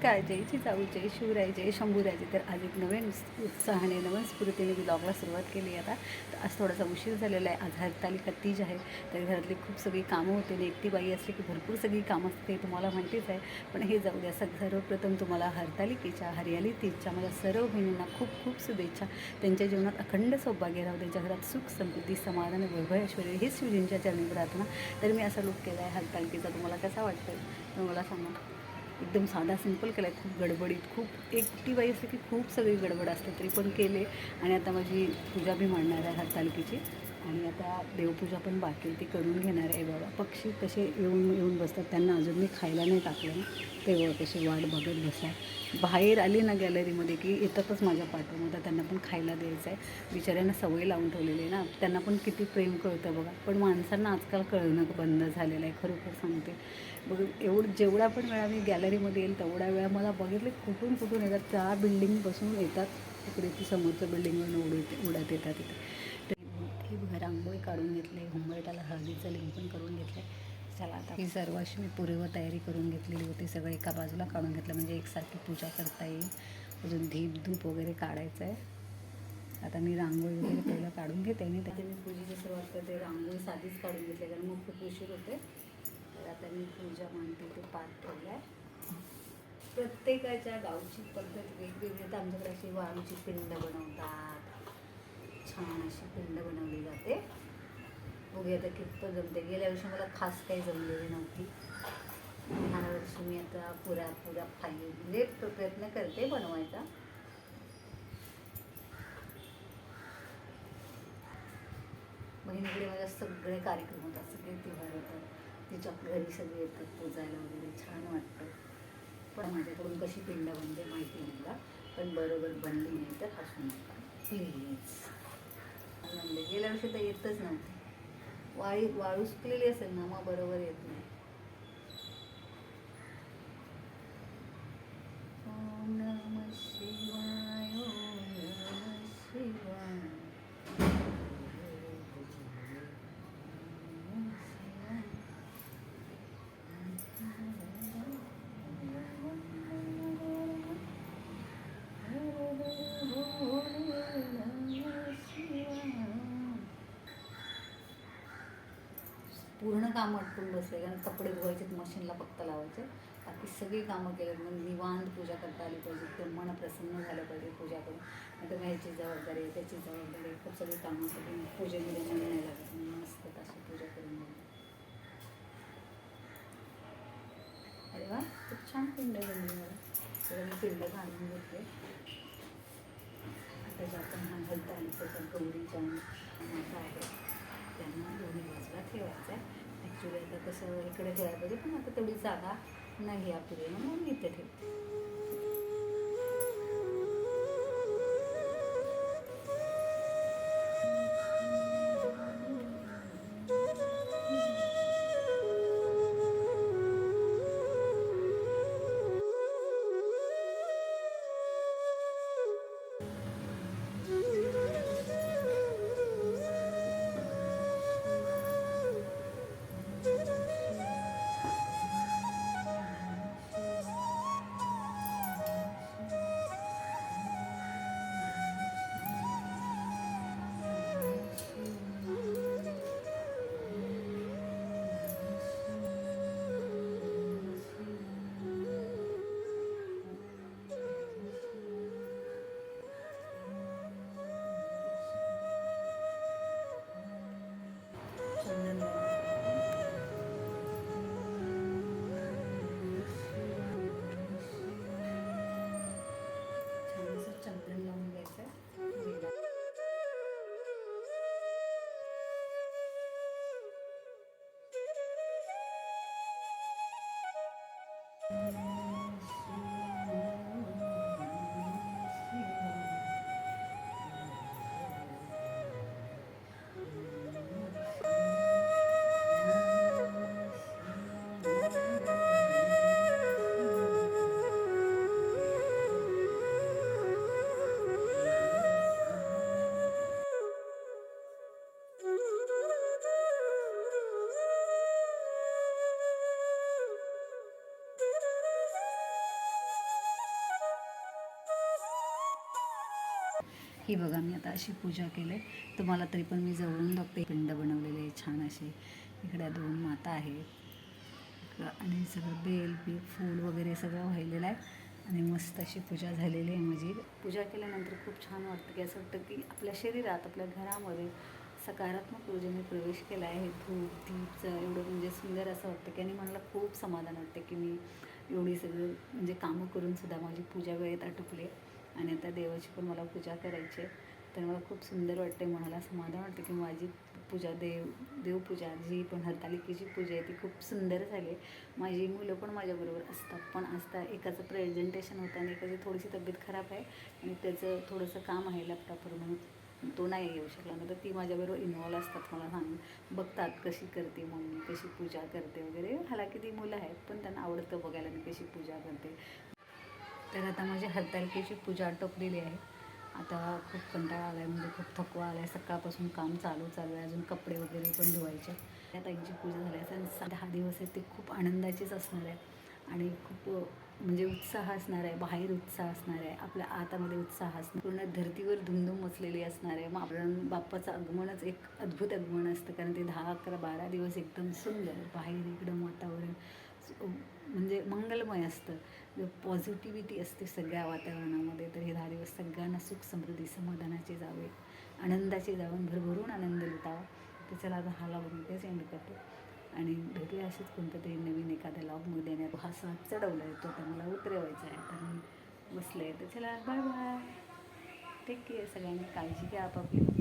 नमस्कार जय जिजाऊ जय शिवराय जय शंभूराजे तर आज एक नवीन उत्साहाने नवीन स्फूर्तीने ब्लॉगला सुरुवात केली आता. तर आज थोडासा उशीर झालेला आहे. आज हरतालिका तीज आहे. तर घरातली खूप सगळी कामं होते आणि एकटी बाई असली की भरपूर सगळी कामं असते तुम्हाला माहितीच आहे. पण हे जाऊ द्या सग सर्वप्रथम तुम्हाला हरतालिकेच्या हरियाली तीजच्या माझ्या सर्व बहिणींना खूप खूप शुभेच्छा. त्यांच्या जीवनात अखंड सौभाग्य राहू त्यांच्या घरात सुख समृद्धी समाधान वैभव ऐश्वर्य हेच शिवजींच्या चरणी प्रार्थना. तर मी असा लुक केला आहे हरतालिकेचा. तुम्हाला कसा वाटतं तुम्हाला मला सांगा. एकदम साधा सिंपल केला आहे खूप गडबडीत खूप एकटी बाई असते की खूप सगळी गडबड असते तरी पण केले. आणि आता माझी पूजा बी मांडणार आहे हरतालिकेची आणि आता देवपूजा पण बाकी आहे ती करून घेणार आहे बाबा पक्षी कसे येऊन येऊन बसतात त्यांना अजून मी खायला नाही टाकलं ना. तेव्हा कशी वाट बघत बसतात. बाहेर आली ना गॅलरीमध्ये की येतातच माझ्या पाठीमध्ये त्यांना पण खायला द्यायचं आहे. बिचाऱ्यांना सवय लावून ठेवलेली आहे ना. त्यांना पण किती प्रेम कळतं बघा. पण माणसांना आजकाल कळणं बंद झालेलं आहे खरोखर सांगते. बघ एवढं जेवढा पण वेळा मी गॅलरीमध्ये येईल तेवढ्या वेळा मला बघितले कुठून कुठून येतात. त्या बिल्डिंगपासून येतात. तिकडे ती समोरच्या बिल्डिंगवरून उडत उडत येतात तिथे. काढून घेतले हुंबरटाला हळदीचं लिंपण करून घेतलं चला आता ही सर्व अशी मी पूर्व तयारी करून घेतलेली होती सगळं एका बाजूला काढून घेतलं म्हणजे एकसारखी पूजा करता येईल. अजून धीप धूप वगैरे काढायचं आहे आता मी रांगोळी वगैरे पहिलं काढून घेते आणि त्याच्या मी पूजेची सुरुवात करते रांगोळी साधीच काढून घेतली कारण मग खूप उशीर होते तर आता मी पूजा मांडते ते पाठ ठेवला आहे प्रत्येकाच्या गावची पद्धत वेगवेगळी तर आमच्याकडे अशी वाळूची पिंड बनवतात. छान अशी पिंड बनवली जाते. बघूया आता कितपत जमते गेल्या वर्षी मला खास काही जमलेली नव्हती. ह्या वर्षी मी आता पुरा पुरा फाई म्हणजे प्रयत्न करते बनवायचा. बहिणीकडे माझ्या सगळे कार्यक्रम होतात सगळे तिहार होतात. तिच्या घरी सगळे येतात पूजायला वगैरे. छान वाटतं. पण माझ्याकडून कशी पिंड बनते माहिती नाही मला. पण बरोबर बनली नाही तर हसून नका प्लीज गेल्या वर्षी तर येतच नव्हती. वाळी वाळू सुकलेली असेल ना मग बरोबर येत नाही. ओम शिवाय ओम नमः शिवाय पूर्ण काम अटकून बसले कारण कपडे धुवायचे मशीनला फक्त लावायचे. बाकी सगळी कामं केले मग निवांत पूजा करता आली पाहिजे ते मन प्रसन्न झालं पाहिजे पूजा करून. नाही तर ह्याची जबाबदारी आहे त्याची जबाबदारी आहे. खूप सगळी कामं करून पूजेमध्ये मन नाही लागत. मस्त अशी पूजा करून अरे वा खूप छान पिंड बनली मला. तर मी पिंड घालून घेतले. आता ज्या आपण हा घालता आली त्याच्या गौरीच्या माता आहे. त्यांना दोन्ही बाजूला ठेवायचं आहे. ॲक्च्युली आता कसं इकडे ठेवायला पाहिजे पण आता तेवढी जागा नाही आपली. म्हणून मी इथे ठेवते. ही बघा मी आता अशी पूजा केली आहे. तुम्हाला तरी पण मी जवळून बघते. पिंड बनवलेले आहे छान असे. इकडे दोन माता आहेत. आणि सगळं बेल बी फूल वगैरे सगळं व्हायलेलं आहे. आणि मस्त अशी पूजा झालेली आहे माझी. पूजा केल्यानंतर खूप छान वाटतं की असं वाटतं की आपल्या शरीरात आपल्या घरामध्ये सकारात्मक ऊर्जेने प्रवेश केला आहे. धूप दीपचं एवढं म्हणजे सुंदर असं वाटतं की आणि मला खूप समाधान वाटतं की मी एवढी सगळं म्हणजे कामं करूनसुद्धा माझी पूजा वेळेत आटोपली आहे. आणि आता देवाची पण मला पूजा करायची आहे. तर मला खूप सुंदर वाटते मनाला समाधान वाटतं की माझी पूजा देव देवपूजा जी पण हरतालिकेची पूजा आहे ती खूप सुंदर झाली आहे. माझी मुलं पण माझ्याबरोबर असतात पण असता एकाचं प्रेझेंटेशन होतं आणि एकाची थोडीशी तब्येत खराब आहे आणि त्याचं थोडंसं काम आहे लॅपटॉपवर म्हणून तो नाही येऊ शकला. ना तर ती माझ्याबरोबर इन्वॉल्व असतात मला सांग बघतात कशी करते मम्मी कशी पूजा करते वगैरे. हाला ती मुलं आहेत पण त्यांना आवडतं बघायला मी कशी पूजा करते. तर आता माझी हरतालिकेची पूजा आटोपलेली आहे. आता खूप कंटाळा आला आहे म्हणजे खूप थकवा आला आहे सकाळपासून काम चालू चालू आहे. अजून कपडे वगैरे पण धुवायचे. त्या ताईंची पूजा झाली आहे. आणि दहा दिवस आहेत ते खूप आनंदाचीच असणार आहे. आणि खूप म्हणजे उत्साह असणार आहे. बाहेर उत्साह असणार आहे. आपल्या आतामध्ये उत्साह असणार. पूर्ण धर्तीवर धुमधूम मचलेली असणार आहे. मग आपण बाप्पाचं आगमनच एक अद्भुत आगमन असतं. कारण ते दहा अकरा बारा दिवस एकदम सुंदर बाहेर इकडं वातावरण. म्हणजे मंगलमय असतं. पॉझिटिव्हिटी असते सगळ्या वातावरणामध्ये तर हे दहा दिवस सगळ्यांना सुख समृद्धी समाधानाचे जावे. आनंदाचे जाऊन भरभरून आनंद लुटावा. तर चला आता हा लॉग मी तेच एंड करतो. आणि भेटूया असेच कोणत्या तरी नवीन एखाद्या लॉगमध्ये आणि हा साथ चढवला आहे तो तर मला उतरवायचा आहे. तर मी बसले तर चला बाय बाय टेक केअर सगळ्यांनी. काळजी घ्या आपापली.